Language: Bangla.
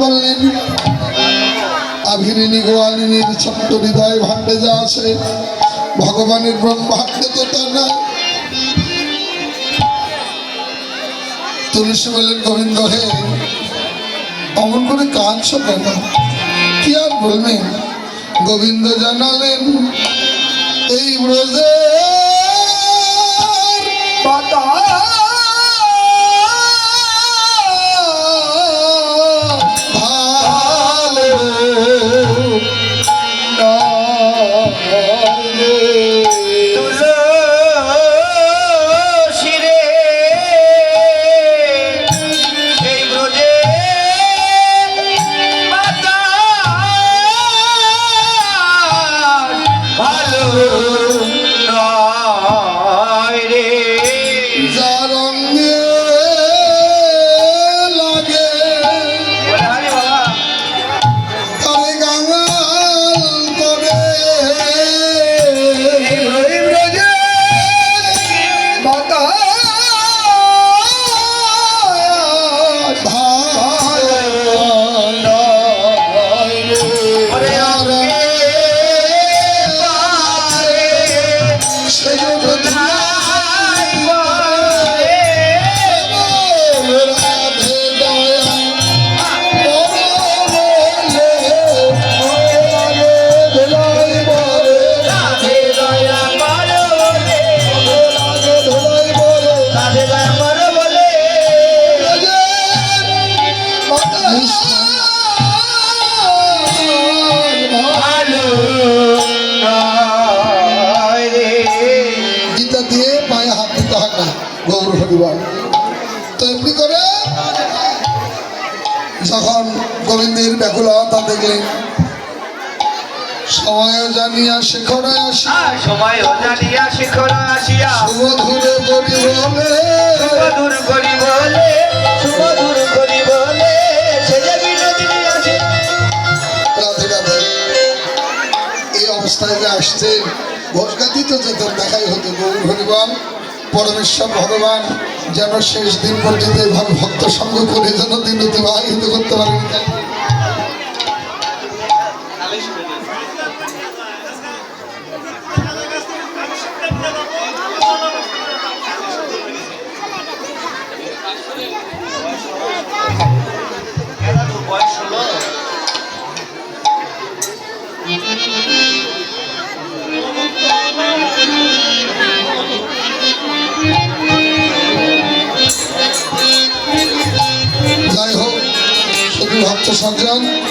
বললেন আভিরিনী গোয়ালিনীর ছোট্ট হৃদয় ভাণ্ডে যা আছে, ভগবানের তো না তুলসী বললেন, গোবিন্দ হে, অমন করে কাঁদছ কেন? কি আর বলবেন? গোবিন্দ জানালেন, এই ব্রজে শিরে হরিবার তো এমনি করে যখন গোবিন্দের ব্যাকুলতা দেখলেন সময় জানিয়া শেখরে আসি সময় জানিয়া শিখর আসিয়া। সুমধুরে করি বলে সুমধুর করি বলে সুমধুর করি বলে সে বিনোদিনী আসে। রাধে রাধে এই অবস্থায় যে আসছেন ভোজগাতি তো যেতেন দেখাই হতো গৌর হরিবান পরমেশ্বর ভগবান, যেন শেষ দিন পর্যন্ত এভাবে ভক্ত সঙ্গ করে যেন দিন অতিবাহিত করতে পারেন। champion.